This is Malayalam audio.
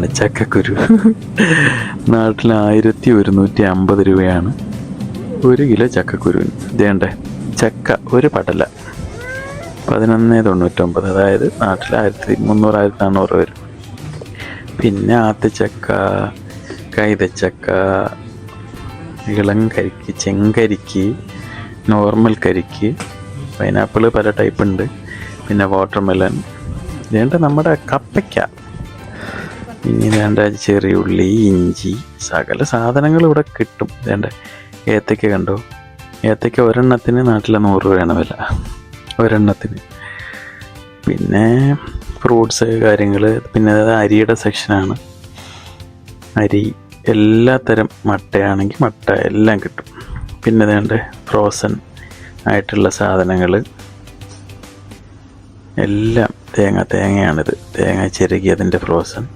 ഇതാണ് ചക്കക്കുരു. നാട്ടിൽ ആയിരത്തി ഒരുന്നൂറ്റി അമ്പത് രൂപയാണ് ഒരു കിലോ ചക്കക്കുരുവിന് ഇതേണ്ട ചക്ക ഒരു പടല. പതിനൊന്ന് തൊണ്ണൂറ്റൊമ്പത് അതായത് നാട്ടിൽ ആയിരത്തി മുന്നൂറ് ആയിരത്തി നാന്നൂറ് വരും. പിന്നെ ആത്തച്ചക്ക കൈതച്ചക്ക ഇളം കരിക്ക് ചെങ്കരിക്ക് നോർമൽ കരിക്ക് പൈനാപ്പിൾ പല ടൈപ്പ് ഉണ്ട് പിന്നെ വാട്ടർമെലൺ ഇതേണ്ട നമ്മുടെ കപ്പയ്ക്ക. ഇനി വേണ്ട ചെറിയ ഉള്ളി ഇഞ്ചി സകല സാധനങ്ങൾ ഇവിടെ കിട്ടും. വേണ്ട ഏത്തയ്ക്ക കണ്ടോ? ഏത്തയ്ക്ക ഒരെണ്ണത്തിന് നാട്ടിലെ നൂറ് രൂപയാണ് വില. ഒരെണ്ണത്തിന്. പിന്നെ ഫ്രൂട്ട്സ് കാര്യങ്ങൾ പിന്നെ അതായത് അരിയുടെ സെക്ഷനാണ്. അരി എല്ലാ തരം മട്ടയാണെങ്കിൽ മട്ട എല്ലാം കിട്ടും. പിന്നെ വേണ്ട ഫ്രോസൺ ആയിട്ടുള്ള സാധനങ്ങൾ എല്ലാം തേങ്ങ തേങ്ങയാണിത്. തേങ്ങ ചെരുകി അതിന്റെ ഫ്രോസൺ.